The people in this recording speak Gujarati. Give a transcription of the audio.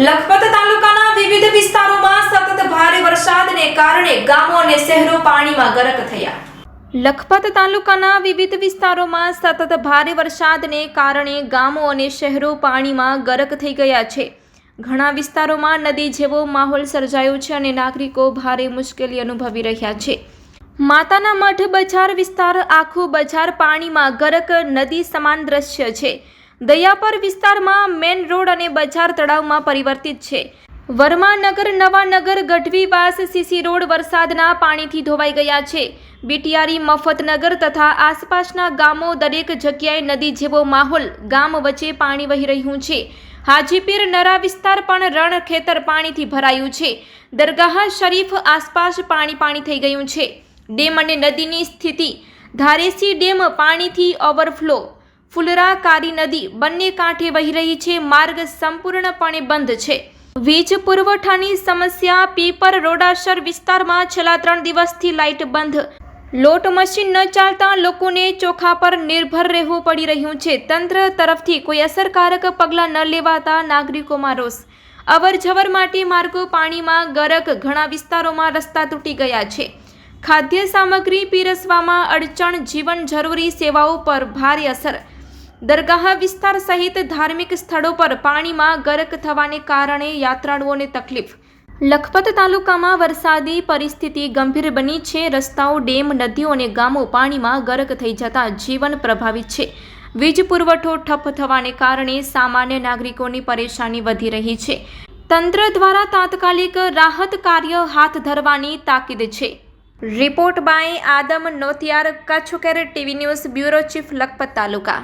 લખપત તાલુકાના વિવિધ વિસ્તારોમાં સતત ભારે વરસાદને કારણે ગામો અને શહેરો પાણીમાં ગરક થયા. લખપત તાલુકાના વિવિધ વિસ્તારોમાં સતત ભારે વરસાદને કારણે ગામો અને શહેરો પાણીમાં ગરક થઈ ગયા છે. ઘણા વિસ્તારોમાં નદી જેવો માહોલ સર્જાયો છે અને નાગરિકો ભારે મુશ્કેલી અનુભવી રહ્યા છે. માતાના મઠ બજાર વિસ્તાર આખું બજાર પાણીમાં ગરક, નદી સમાન દ્રશ્ય છે. દયાપર વિસ્તારમાં મેન રોડ અને બજાર તળાવમાં પરિવર્તિત છે. વર્માનગર, નવાનગર, ગઢવીવાસ, સીસી રોડ વરસાદના પાણીથી ધોવાઈ ગયા છે. બીટીઆરી મફતનગર તથા આસપાસના ગામો દરેક જગ્યાએ નદી જેવો માહોલ ગામ વચ્ચે પાણી વહી રહ્યું છે. હાજીપીર નરા વિસ્તાર પણ રણ ખેતર પાણીથી ભરાયું છે. દરગાહ શરીફ આસપાસ પાણી પાણી થઈ ગયું છે. ડેમ અને નદીની સ્થિતિ ધારેસી ડેમ પાણીથી ઓવરફ્લો ફુલરા કારી નદી બંને કાંઠે વહી રહી છે. માર્ગ સંપૂર્ણપણે બંધ છે. વીજ પુરવઠાની સમસ્યા, પીપર રોડાસર વિસ્તારમાં છેલ્લા ત્રણ દિવસથી લાઇટ બંધ. લોટ મશીન ન ચાલતા લોકોને ચોખા પર નિર્ભર રહેવું પડી રહ્યું છે. તંત્ર તરફથી કોઈ અસરકારક પગલાં ન લેવાતા નાગરિકોમાં રોષ. અવર જવર માટે માર્ગો પાણીમાં ગરક ઘણા વિસ્તારોમાં રસ્તા તૂટી ગયા છે. ખાદ્ય સામગ્રી પીરસવામાં અડચણ, જીવન જરૂરી સેવાઓ પર ભારે અસર. દરગાહ વિસ્તાર સહિત ધાર્મિક સ્થળો પર પાણીમાં ગરક થવાને કારણે યાત્રાળુઓને તકલીફ. લખપત તાલુકામાં વરસાદી પરિસ્થિતિ ગંભીર બની છે. રસ્તાઓ, ડેમ, નદીઓ અને ગામો પાણીમાં ગરક થઈ જતા જીવન પ્રભાવિત છે. વીજ પુરવઠો ઠપ થવાને કારણે સામાન્ય નાગરિકોની પરેશાની વધી રહી છે. તંત્ર દ્વારા તાત્કાલિક રાહત કાર્ય હાથ ધરવાની તાકીદ છે. Report by Adam Notiyar, Kutch care TV news, bureau chief, Lakhpat taluka.